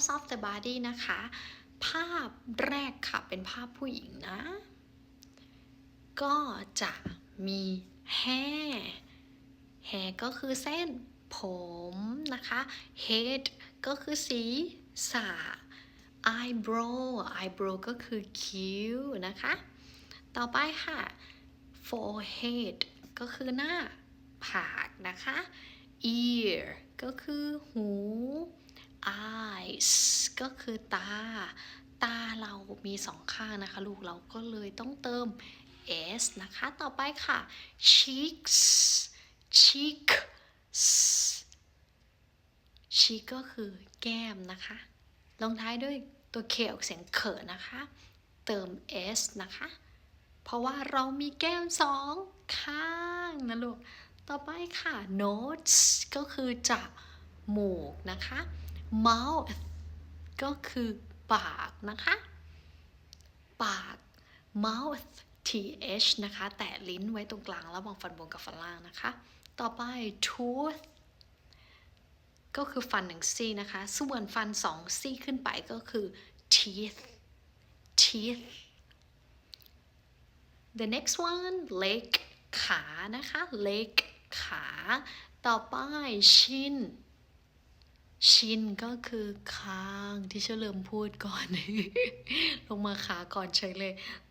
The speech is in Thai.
parts of the body นะคะ ภาพแรกค่ะ เป็นภาพผู้หญิงนะ ก็จะมี hair hair ก็คือเส้นผมนะคะ head ก็คือศีรษะ eyebrow eyebrow ก็คือคิ้วนะคะ ต่อไปค่ะ forehead ก็คือหน้าผากนะคะ ear ก็คือหู eyes ก็คือตา ตาเรามีสองข้างนะคะ ลูกเราก็เลยต้องเติม s นะคะ ต่อไปค่ะ cheeks cheeks cheek ก็คือแก้มนะคะ ลงท้ายด้วยตัวเคออกเสียงเขอนะคะ เติม s นะคะ เพราะว่าเรามีแก้มสองข้างนะลูก ต่อไปค่ะ nose ก็คือจมูกนะคะ mouth ก็คือปากนะคะ ปาก mouth th นะคะ แตะลิ้นไว้ตรงกลางระหว่างฟันบนกับฟันล่างนะคะ ต่อไป tooth ก็คือฟันหนึ่งซี่นะคะ ส่วนฟันสองซี่ขึ้นไปก็คือ teeth teeth the next one leg ขานะคะ leg ขา ต่อไป chin ชินก็คือค้างที่เฉลิมพูดก่อน ลงมาขาก่อนเฉยเลย